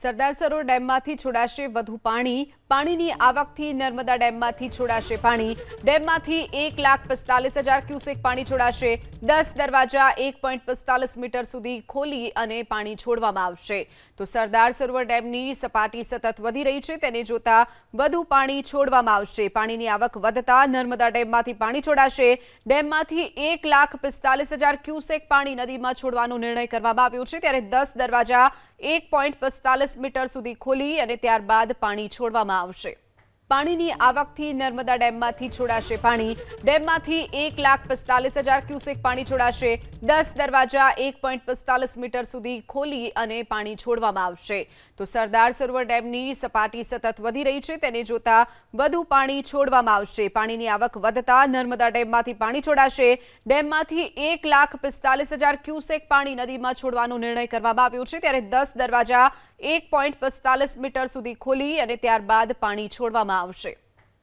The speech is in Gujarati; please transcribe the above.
સરદાર સરોવર ડેમમાંથી છોડાશે વધુ પાણી. પાણીની આવકથી નર્મદા ડેમમાંથી છોડાશે પાણી. ડેમમાંથી એક લાખ પિસ્તાલીસ હજાર ક્યુસેક પાણી છોડાશે. દસ દરવાજા એક પોઈન્ટ પિસ્તાલીસ મીટર સુધી ખોલી અને પાણી છોડવામાં આવશે. તો સરદાર સરોવર ડેમની સપાટી સતત વધી રહી છે. તેને જોતા વધુ પાણી છોડવામાં આવશે. પાણીની આવક વધતા નર્મદા ડેમમાંથી પાણી છોડાશે. ડેમમાંથી એક લાખ પિસ્તાલીસ હજાર ક્યુસેક પાણી નદીમાં છોડવાનો નિર્ણય કરવામાં આવ્યો છે. ત્યારે દસ દરવાજા એક પોઈન્ટ પિસ્તાલીસ મીટર સુધી ખોલી અને ત્યારબાદ પાણી છોડવામાં આવશે. પાણીની આવકથી નર્મદા ડેમમાંથી છોડાશે પાણી. ડેમમાંથી એક લાખ પિસ્તાલીસ હજાર ક્યુસેક પાણી છોડાશે. દસ દરવાજા એક પોઈન્ટ પિસ્તાલીસ મીટર સુધી ખોલી અને પાણી છોડવામાં આવશે. તો સરદાર સરોવર ડેમની સપાટી સતત વધી રહી છે. તેને જોતા વધુ પાણી છોડવામાં આવશે. પાણીની આવક વધતા નર્મદા ડેમમાંથી પાણી છોડાશે. ડેમમાંથી એક લાખ પિસ્તાલીસ હજાર ક્યુસેક પાણી નદીમાં છોડવાનો નિર્ણય કરવામાં આવ્યો છે. ત્યારે દસ દરવાજા એક પોઈન્ટ પિસ્તાલીસ મીટર સુધી ખોલી અને ત્યારબાદ પાણી છોડવામાં આવશે.